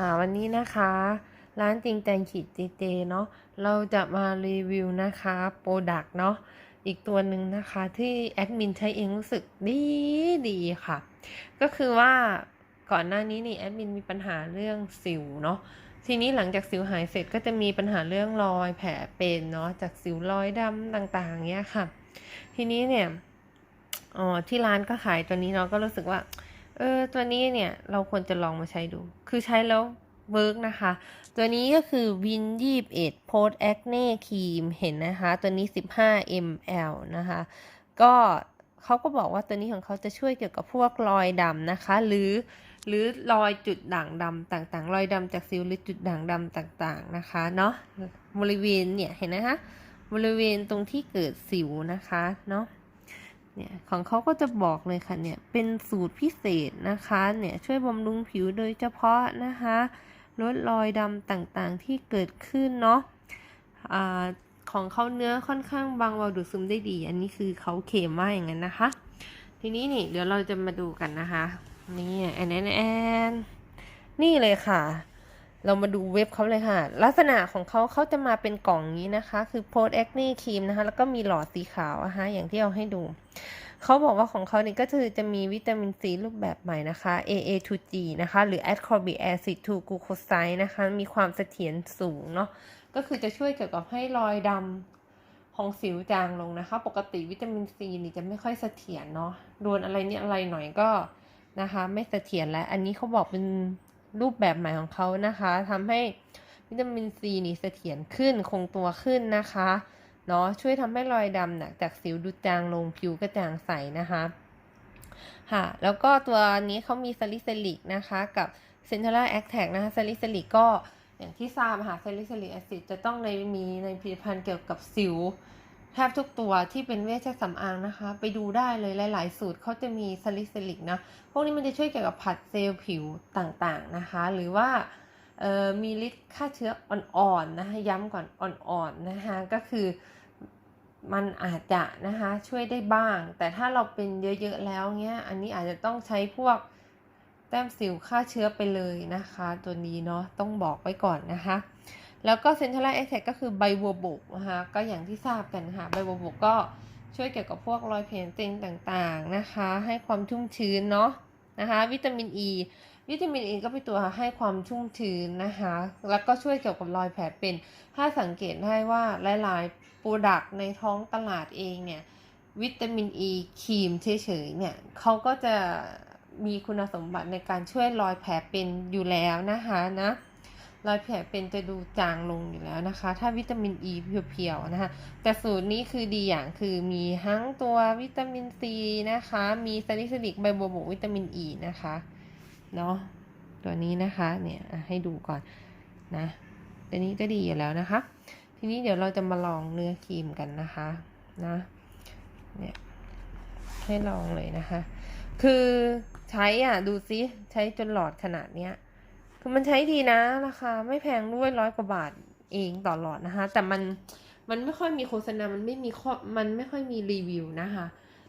อ่าวันนี้นะคะ ร้านจริงใจขีดเจเจเนาะเราจะมารีวิวนะคะโปรดักเนาะอีกตัวหนึ่งนะคะที่แอดมินใช้เองรู้สึกดีดีค่ะ ก็คือว่าก่อนหน้านี้นี่แอดมินมีปัญหาเรื่องสิวเนาะทีนี้หลังจากสิวหายเสร็จก็จะมีปัญหาเรื่องรอยแผลเป็นเนาะจากสิวรอยดำต่างๆเนี้ยค่ะ ทีนี้เนี่ยอ๋อที่ร้านก็ขายตัวนี้เนาะก็รู้สึกว่า เออตัวนี้เนี่ยเราควรจะลองมาใช้ดู คือใช้แล้วเวิร์กนะคะ ตัวนี้ก็คือวินยี่บเอ็ดโพสแอคเน่ครีมเห็นนะคะ ตัวนี้ 15 ml นะคะ ก็เขาก็บอกว่าตัวนี้ของเขาจะช่วยเกี่ยวกับพวกรอยดำนะคะ หรือหรือรอยจุดด่างดำต่างๆ รอยดำจากสิวหรือจุดด่างดำต่างๆนะคะเนาะบริเวณเนี่ยเห็นนะคะบริเวณตรงที่เกิดสิวนะคะเนาะ เนี่ยของเขาก็จะบอกเลยค่ะเนี่ยเป็นสูตรพิเศษนะคะเนี่ยช่วยบำรุงผิวโดยเฉพาะนะคะลดรอยดำต่างๆที่เกิดขึ้นเนาะอ่าของเขาเนื้อค่อนข้างบางเบาดูดซึมได้ดี อันนี้คือเขาเคมว่าอย่างนั้นนะคะ ทีนี้นี่เดี๋ยวเราจะมาดูกันนะคะ นี่แอนแอนแอนนี่เลยค่ะ เรามาดูเว็บเขาเลยค่ะ ลักษณะของเขาเขาจะมาเป็นกล่องนี้นะคะ คือ Post Acne Cream นะคะ แล้วก็มีหลอดสีขาวนะคะอย่างที่เอาให้ดู เขาบอกว่าของเขาเนี่ยก็คือจะมีวิตามินซีรูปแบบใหม่นะคะ AA2G นะคะ หรือ ascorbic acid 2 glucoside นะคะ มีความเสถียรสูงเนาะ ก็คือจะช่วยเกี่ยวกับให้รอยดำของสิวจางลงนะคะ ปกติวิตามินซีนี่จะไม่ค่อยเสถียรเนาะ โดนอะไรเนี่ยอะไรหน่อยก็นะคะ ไม่เสถียรแล้ว อันนี้เขาบอกเป็น รูปแบบใหม่ของเขานะคะทำให้วิตามินซีนี่เสถียรขึ้นคงตัวขึ้นนะคะเนาะช่วยทำให้รอยดำนะจากสิวดูจางลงผิวกระจ่างใสนะคะค่ะแล้วก็ตัวนี้เขามีซาลิซิลิกนะคะกับเซนทรัลแอคแทกนะคะซาลิซิลิกก็อย่างที่ทราบค่ะซาลิซิลิกแอซิดจะต้องในมีในผลิตภัณฑ์เกี่ยวกับสิว แทบทุกตัวที่เป็นเวชสำอางนะคะ ไปดูได้เลยหลาย ๆ สูตรเขาจะมีซาลิซิลิกนะ พวกนี้มันจะช่วยเกี่ยวกับผัดเซลล์ผิวต่างๆนะคะ หรือว่ามีฤทธิ์ฆ่าเชื้ออ่อนๆนะคะย้ำก่อนอ่อนๆนะคะก็คือมันอาจจะนะคะช่วยได้บ้าง แต่ถ้าเราเป็นเยอะๆแล้วเนี้ยอันนี้อาจจะต้องใช้พวกแต้มสิวฆ่าเชื้อไปเลยนะคะ ตัวนี้เนาะต้องบอกไว้ก่อนนะคะ แล้วก็เซนทรัลแอคแทก็คือใบบัวบกนะคะก็อย่างที่ทราบกันค่ะใบบัวบกก็ช่วยเกี่ยวกับพวกรอยแผลเป็นต่างๆนะคะ ให้ความชุ่มชื้นเนาะนะคะวิตามินอ e, ีวิตามินอ e ีก็เป็นตัวให้ความชุ่มชื้นนะคะ แล้วก็ช่วยเกี่ยวกับรอยแผลเป็น ถ้าสังเกตได้ว่าหลายๆโปรดักต์ในท้องตลาดเองเนี่ยวิตามินอ e ีครีมเฉยๆเนี่ยเขาก็จะมีคุณสมบัติในการช่วยรอยแผลเป็นอยู่แล้วนะคะนะ รอยแผลเป็นจะดูจางลงอยู่แล้วนะคะ ถ้าวิตามินอ e ีเพียวๆนะคะ แต่สูตรนี้คือดีอย่างคือมีทั้งตัววิตามินซีนะคะ มีซาลิซิลิกไบโบบุกวิตามินอ e ีนะคะ เนาะตัวนี้นะคะเนี่ยให้ดูก่อนนะตัวนี้ก็ดีอยู่แล้วนะคะ ทีนี้เดี๋ยวเราจะมาลองเนื้อครีมกันนะคะนะเนี่ยให้ลองเลยนะคะ คือใช้อะดูซิใช้จนหลอดขนาดเนี้ย คือมันใช้ดีนะราคาไม่แพงด้วยร้อยกว่าบาทเองต่อหลอดนะคะ แต่มันมันไม่ค่อยมีโฆษณา มันไม่มีข้อมันไม่ค่อยมีรีวิวนะคะ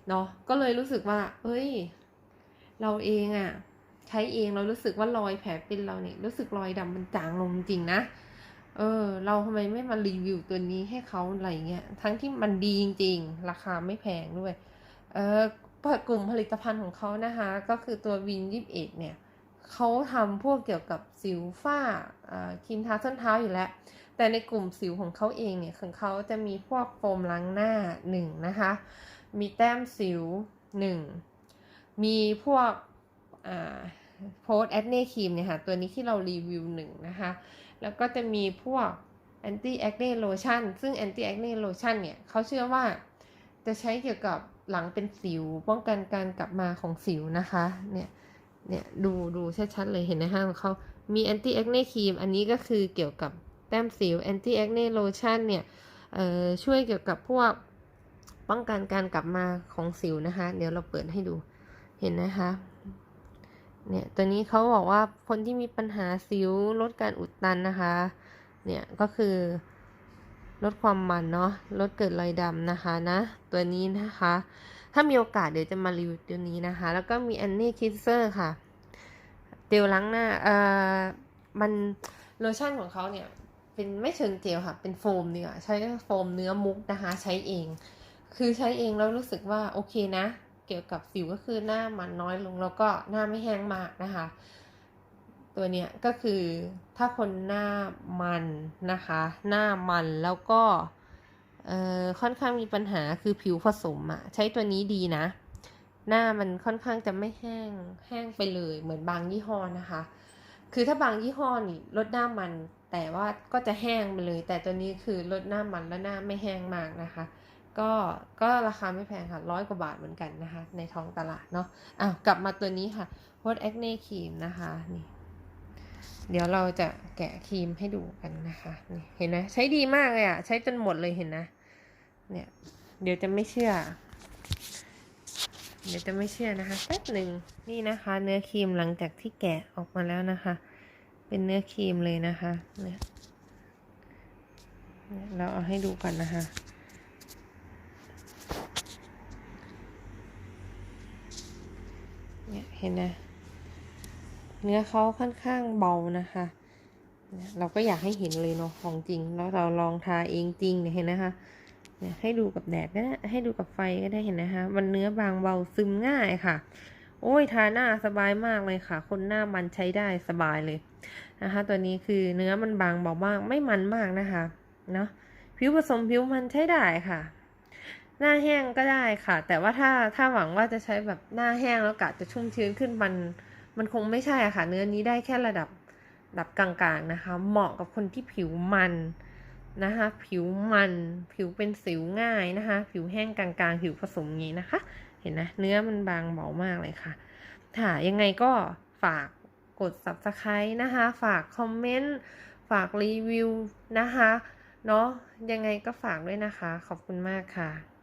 เนาะก็เลยรู้สึกว่า เอ้ย เราเองอะ ใช้เองเรารู้สึกว่ารอยแผลเป็นเราเนี่ย รู้สึกรอยดำมันจางลงจริงนะเออ เราทำไมไม่มารีวิวตัวนี้ให้เขาอะไรเงี้ย ทั้งที่มันดีจริง ๆ ราคาไม่แพงด้วย เออกลุ่มผลิตภัณฑ์ของเขานะคะ ก็คือตัววินยิบเอ็ดเนี่ย เขาทำพวกเกี่ยวกับสิวฝ้าครีมทาส้นเท้าอยู่แล้ว แต่ในกลุ่มสิวของเขาเองเนี่ยของเขาจะมีพวกโฟมล้างหน้าหนึ่งนะคะ มีแต้มสิวหนึ่งมีพวกโพสแอคเน่ครีมเนี่ยค่ะ ตัวนี้ที่เรารีวิวหนึ่งนะคะ แล้วก็จะมีพวก anti acne lotion ซึ่ง anti acne lotion เนี่ยเขาเชื่อว่าจะใช้เกี่ยวกับหลังเป็นสิว ป้องกันการกลับมาของสิวนะคะ เนี่ย เนี่ยดูดูชัดๆเลยเห็นนะฮะของเขามี anti acne คเน่ครีมอันนี้ก็คือเกี่ยวกับแต้มสิว anti acne lotion เนี่ยเอ่อช่วยเกี่ยวกับพวกป้องกันการกลับมาของสิวนะคะ เดี๋ยวเราเปิดให้ดูเห็นนะคะเนี่ยตัวนี้เขาบอกว่าคนที่มีปัญหาสิวลดการอุดตันนะคะ เนี่ยก็คือ ลดความมันเนาะลดเกิดรอยดำนะคะนะตัวนี้นะคะ ถ้ามีโอกาสเดี๋ยวจะมารีวิวตัวนี้นะคะ แล้วก็มีอันนี่คิสเซอร์ค่ะเจลล้างหน้าเอ่อมันโลชั่นของเขาเนี่ยเป็นไม่เชิงเจลค่ะ เป็นโฟมเนี่ยใช้โฟมเนื้อมุกนะคะ ใช้เอง คือใช้เองแล้วรู้สึกว่าโอเคนะ เกี่ยวกับสิวก็คือหน้ามันน้อยลงแล้วก็หน้าไม่แห้งมากนะคะ ตัวเนี้ยก็คือถ้าคนหน้ามันนะคะ หน้ามันแล้วก็ค่อนข้างมีปัญหาคือผิวผสมอะใช้ตัวนี้ดีนะ หน้ามันค่อนข้างจะไม่แห้งแห้งไปเลย เหมือนบางยี่ห้อนะคะ คือถ้าบางยี่ห้อนี่ลดหน้ามันแต่ว่าก็จะแห้งไปเลย แต่ตัวนี้คือลดหน้ามันและหน้าไม่แห้งมากนะคะ ก็ก็ราคาไม่แพงค่ะร้อยกว่าบาทเหมือนกันนะคะ ในท้องตลาดเนาะอ้าวกลับมาตัวนี้ค่ะ Hot Acne Cream นะคะนี่ เดี๋ยวเราจะแกะครีมให้ดูกันนะคะนี่เห็นไหมใช้ดีมากเลยอะใช้จนหมดเลยเห็นนะ เนี่ย เดี๋ยวจะไม่เชื่อ เดี๋ยวจะไม่เชื่อนะคะแป๊บหนึ่งนี่นะคะ เนื้อครีมหลังจากที่แกะออกมาแล้วนะคะ เป็นเนื้อครีมเลยนะคะเนี่ยเราเอาให้ดูก่อนนะคะเนี่ยเห็นนะ เนื้อเขาค่อนข้างเบานะคะ เราก็อยากให้เห็นเลยเนาะของจริง แล้วเราลองทาเองจริงเนี่ยเห็นนะคะเนี่ยให้ดูกับแดดก็ได้ให้ดูกับไฟก็ได้เห็นนะคะมันเนื้อบางเบาซึมง่ายค่ะ โอ้ยทาหน้าสบายมากเลยค่ะ คนหน้ามันใช้ได้สบายเลยนะคะ ตัวนี้คือเนื้อมันบางเบามากไม่มันมากนะคะเนาะผิวผสมผิวมันใช้ได้ค่ะ หน้าแห้งก็ได้ค่ะ แต่ว่าถ้าถ้าหวังว่าจะใช้แบบหน้าแห้งแล้วกะจะชุ่มชื้นขึ้นมัน มันคงไม่ใช่อะค่ะ เนื้อนี้ได้แค่ระดับระดับกลางๆนะคะ เหมาะกับคนที่ผิวมันนะคะ ผิวมัน ผิวเป็นสิวง่ายนะคะ ผิวแห้งกลางๆ ผิวผสมงี้นะคะ เห็นนะเนื้อมันบางเบามากเลยค่ะค่ะยังไงก็ฝากกด subscribe นะคะ ฝากคอมเมนต์ ฝากรีวิวนะคะ เนาะยังไงก็ฝากด้วยนะคะ ขอบคุณมากค่ะ